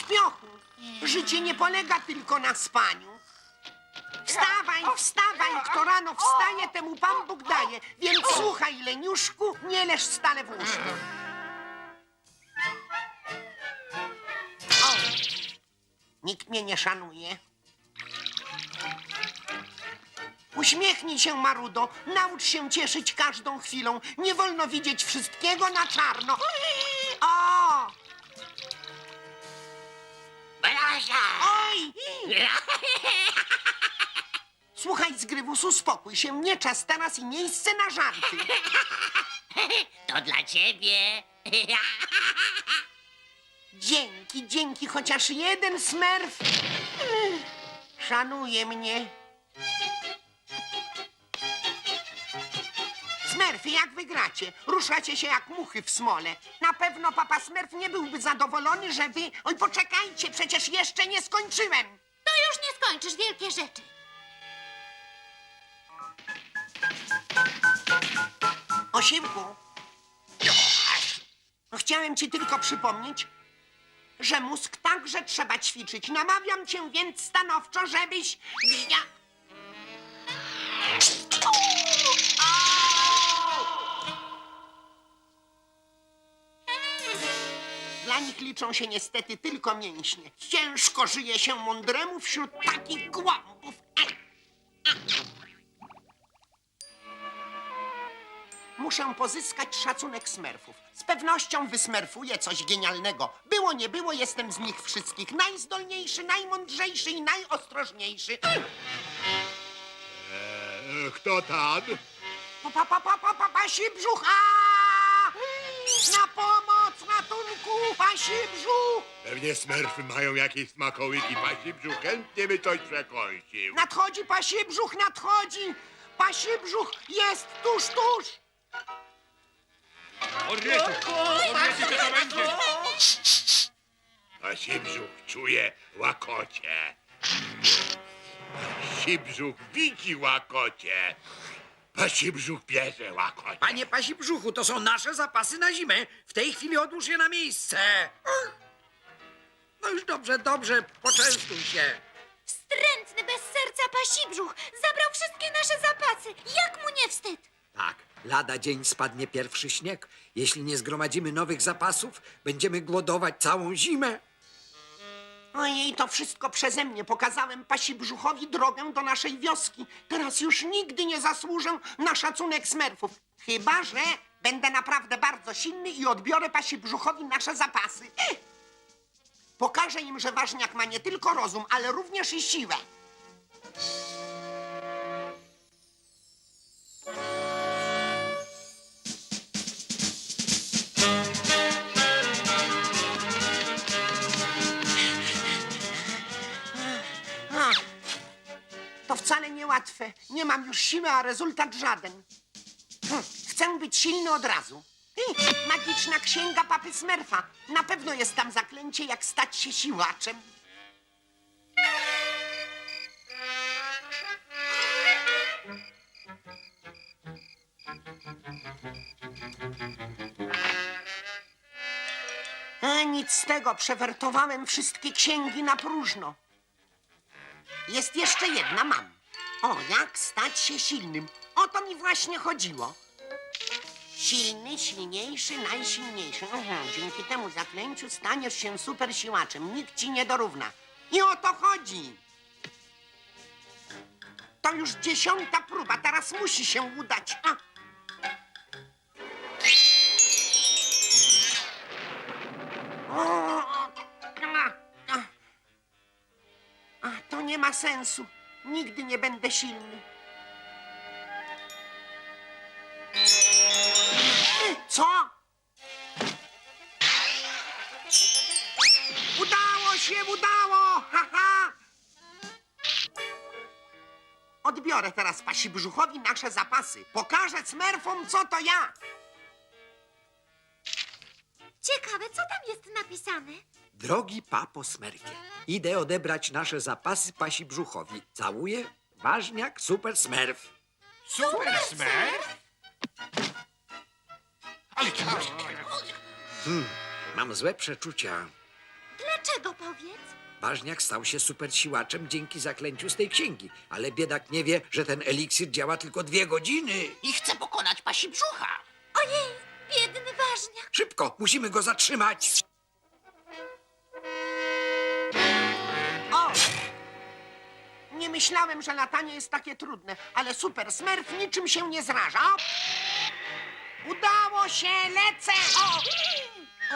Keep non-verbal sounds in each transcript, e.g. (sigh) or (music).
Śpiochu, życie nie polega tylko na spaniu. Wstawaj, wstawaj, kto rano wstaje, temu Pan Bóg daje. Więc słuchaj, leniuszku, nie leż stale w łóżku. O, nikt mnie nie szanuje. Uśmiechnij się, Marudo. Naucz się cieszyć każdą chwilą. Nie wolno widzieć wszystkiego na czarno. O! Oj! Słuchaj, Zgrywus, uspokój się. Nie czas teraz i miejsce na żarty. To dla ciebie. Dzięki, dzięki, chociaż jeden smerf szanuje mnie. Smerfy, jak wygracie? Ruszacie się jak muchy w smole. Na pewno papa Smerf nie byłby zadowolony, że wy... Oj, poczekajcie, przecież jeszcze nie skończyłem. To już nie skończysz wielkie rzeczy. Osiłku, no chciałem ci tylko przypomnieć, że mózg także trzeba ćwiczyć. Namawiam cię więc stanowczo, żebyś wzia... liczą się niestety tylko mięśnie. Ciężko żyje się mądremu wśród takich głąbów. Muszę pozyskać szacunek smerfów. Z pewnością wysmerfuję coś genialnego. Było, nie było, jestem z nich wszystkich najzdolniejszy, najmądrzejszy i najostrożniejszy. E, kto tam? Pa, pa, pa, pa, pa, pa, pasi brzuch! A! Na pomoc, ratunku, pasi brzuch! Pewnie smerfy mają jakieś smakołyki pasi brzuch. Chętnie by coś przekąsił. Nadchodzi pasi brzuch, nadchodzi! Pasi brzuch jest tuż, tuż! Pasi brzuch czuje łakocie. Pasi brzuch widzi łakocie. Pasi brzuch bierze łakocie. Panie Pasi Brzuchu, to są nasze zapasy na zimę. W tej chwili odłóż je na miejsce. No już dobrze, dobrze, poczęstuj się. Wstrętny, bez serca pasibrzuch. Zabrał wszystkie nasze zapasy. Jak mu nie wstyd? Tak, lada dzień spadnie pierwszy śnieg. Jeśli nie zgromadzimy nowych zapasów, będziemy głodować całą zimę. Ojej, to wszystko przeze mnie. Pokazałem pasi brzuchowi drogę do naszej wioski. Teraz już nigdy nie zasłużę na szacunek smerfów. Chyba, że będę naprawdę bardzo silny i odbiorę pasi brzuchowi nasze zapasy. Pokażę im, że ważniak ma nie tylko rozum, ale również i siłę. Nie mam już siły, a rezultat żaden. Hm, Chcę być silny od razu. Hm, Magiczna księga papy Smerfa. Na pewno jest tam zaklęcie, jak stać się siłaczem. E, nic z tego, przewertowałem wszystkie księgi na próżno. Jest jeszcze jedna, mam. O, jak stać się silnym. O to mi właśnie chodziło. Silny, silniejszy, najsilniejszy. Mhm, dzięki temu zaklęciu staniesz się super siłaczem. Nikt ci nie dorówna. I o to chodzi. To już dziesiąta próba, teraz musi się udać. A. O, a, a. A to nie ma sensu. Nigdy nie będę silny. Co? Udało się, udało! Haha! Odbiorę teraz pasi brzuchowi nasze zapasy. Pokażę smerfom, co to ja. Ciekawe, co tam jest napisane? Drogi papo Smerfie, idę odebrać nasze zapasy Pasi Brzuchowi. Całuję, ważniak, super Smerf. Super smerf? Ale Mam złe przeczucia. Dlaczego, opowiedz. Ważniak stał się supersiłaczem dzięki zaklęciu z tej księgi, ale biedak nie wie, że ten eliksir działa tylko dwie godziny. I chce pokonać pasi brzucha. Ojej, biedny ważniak. Szybko, musimy go zatrzymać. Nie myślałem, że latanie jest takie trudne, ale super Smurf niczym się nie zraża. Udało się, lecę! O!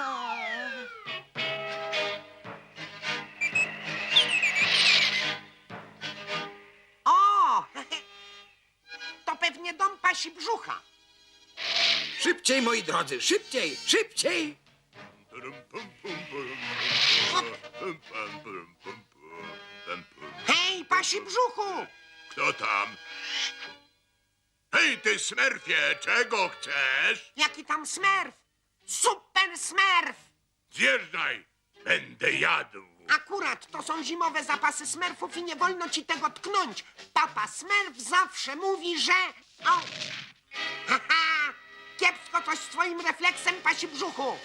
o. O! To pewnie dom pasi brzucha. Szybciej, moi drodzy, szybciej, szybciej! Pum, pum, pum, pum, pum, pum, pum, pum, pum, pum. Pasi brzuchu! Kto tam? Hej, ty smerfie, czego chcesz? Jaki tam smerf? Super smerf! Zjeżdżaj, będę jadł. Akurat to są zimowe zapasy smerfów i nie wolno ci tego tknąć. Papa smerf zawsze mówi, że... O! Haha! Kiepsko coś z twoim refleksem, pasi brzuchu!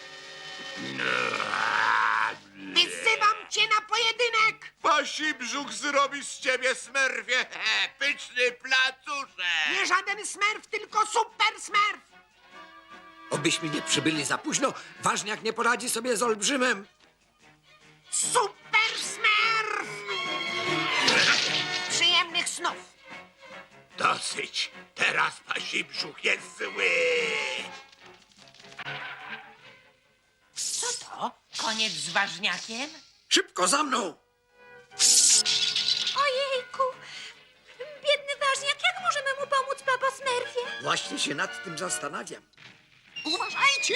Wyzywam cię na pojedynek! Pasi brzuch zrobi z ciebie smerfie, he, (laughs) pyszny placuszek. Nie żaden smerf, tylko super smerf! Obyśmy nie przybyli za późno, ważniak nie poradzi sobie z olbrzymem. Super smerf! Przyjemnych snów! Dosyć, teraz pasi brzuch jest zły. Koniec z ważniakiem? Szybko za mną! Ojejku, biedny ważniak, jak możemy mu pomóc, papo Smurfie? Właśnie się nad tym zastanawiam. Uważajcie!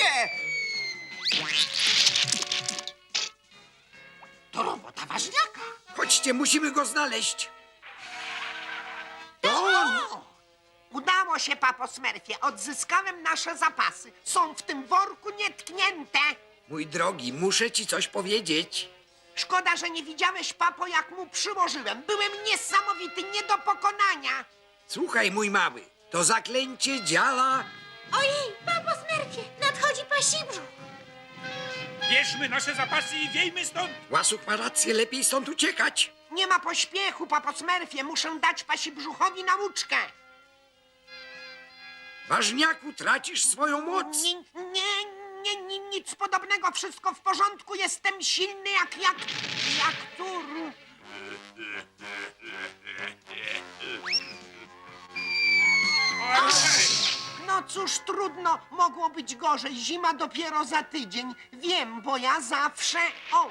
To robota ważniaka. Chodźcie, musimy go znaleźć. O! Udało się, papo Smerfie. Odzyskałem nasze zapasy. Są w tym worku nietknięte. Mój drogi, muszę ci coś powiedzieć. Szkoda, że nie widziałeś, papo, jak mu przyłożyłem. Byłem niesamowity, nie do pokonania. Słuchaj, mój mały, to zaklęcie działa. Ojej, papo Smurfie, nadchodzi pasi brzuch. Bierzmy nasze zapasy i wiejmy stąd! Łasuch ma rację, lepiej stąd uciekać. Nie ma pośpiechu, papo Smerfie. Muszę dać pasi brzuchowi nauczkę. Ważniaku, tracisz swoją moc. Nie, nie, nic podobnego. Wszystko w porządku. Jestem silny jak, jak, jak tur. No cóż, trudno. Mogło być gorzej. Zima dopiero za tydzień. Wiem, bo ja zawsze... O!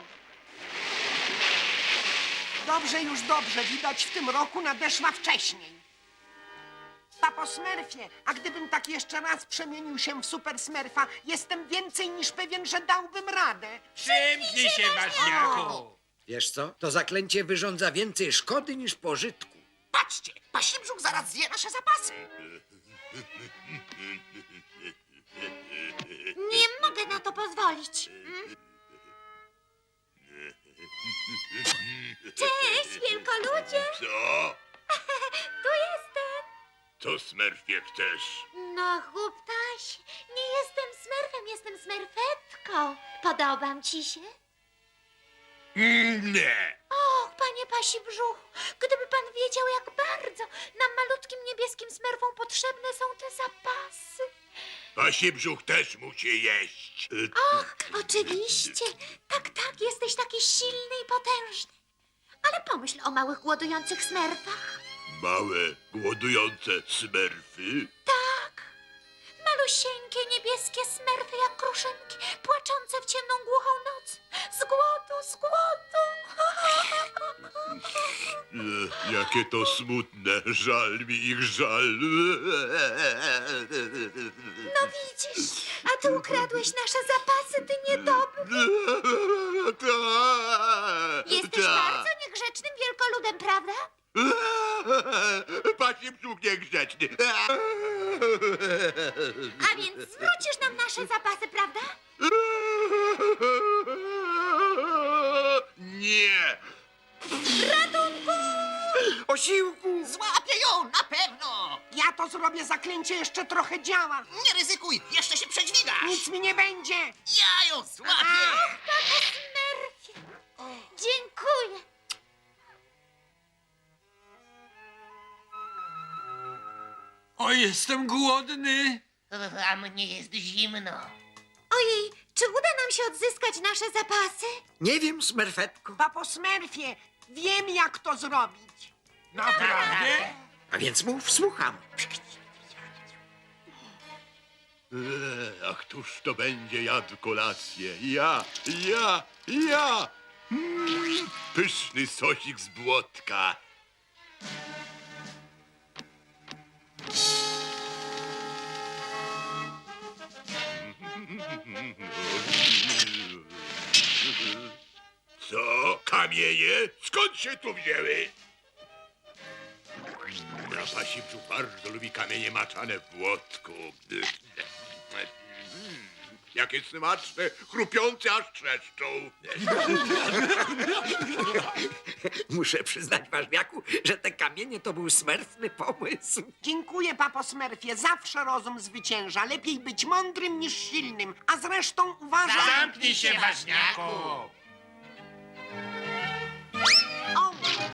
Dobrze, już dobrze. Widać, w tym roku nadeszła wcześniej. Papo Smurfie, a gdybym tak jeszcze raz przemienił się w Super Smurfa, jestem więcej niż pewien, że dałbym radę. Przymknij się, ważniaku! Wiesz co? To zaklęcie wyrządza więcej szkody niż pożytku. Patrzcie, pasi brzuch zaraz zje nasze zapasy. Nie mogę na to pozwolić. Mm. Cześć, wielkoludzie. Co? Tu jestem. Co smerfie chcesz? No, chłoptaś, nie jestem smerfem, jestem smerfetką. Podobam ci się? Nie. Och, panie pasi brzuchu, gdyby pan wiedział, jak bardzo nam malutkim niebieskim smerfom potrzebne są te zapasy. Pasi brzuch też musi jeść. Och, oczywiście. Tak, tak, jesteś taki silny i potężny. Ale pomyśl o małych głodujących smerfach. Małe, głodujące smerfy. Tak. Malusieńkie niebieskie smerfy jak kruszynki, płaczące w ciemną głuchą noc. Z głodu, z głodu. E, jakie to smutne, żal mi ich, żal. No widzisz, a ty ukradłeś nasze zapasy, ty niedobry. Jesteś bardzo niegrzecznym wielkoludem, prawda? (laughs) Pasi brzuch niegrzeczny. A więc zwrócisz nam nasze zapasy, prawda? (laughs) Nie. Osiłku! Złapię ją, na pewno! Ja to zrobię, zaklęcie jeszcze trochę działa. Nie ryzykuj, jeszcze się przedźwigasz! Nic mi nie będzie. Ja ją złapię! Papo Smurfie. O, jestem głodny. A mnie jest zimno. Ojej, czy uda nam się odzyskać nasze zapasy? Nie wiem, smerfetko. Papo Smurfie, wiem jak to zrobić. Naprawdę? A więc mów, słucham. Eee, A któż to będzie jadł kolację? Ja, ja, ja! Mm, pyszny sosik z błotka. Kamienie? Skąd się tu wzięły? Na pasi brzuch bardzo lubi kamienie maczane w błotku. Jakie smaczne, chrupiące aż trzeszczą. Muszę przyznać, ważniaku, że te kamienie to był smerfny pomysł. Dziękuję, papo Smurfie. Zawsze rozum zwycięża. Lepiej być mądrym niż silnym. A zresztą uważam... Zamknij się, ważniaku!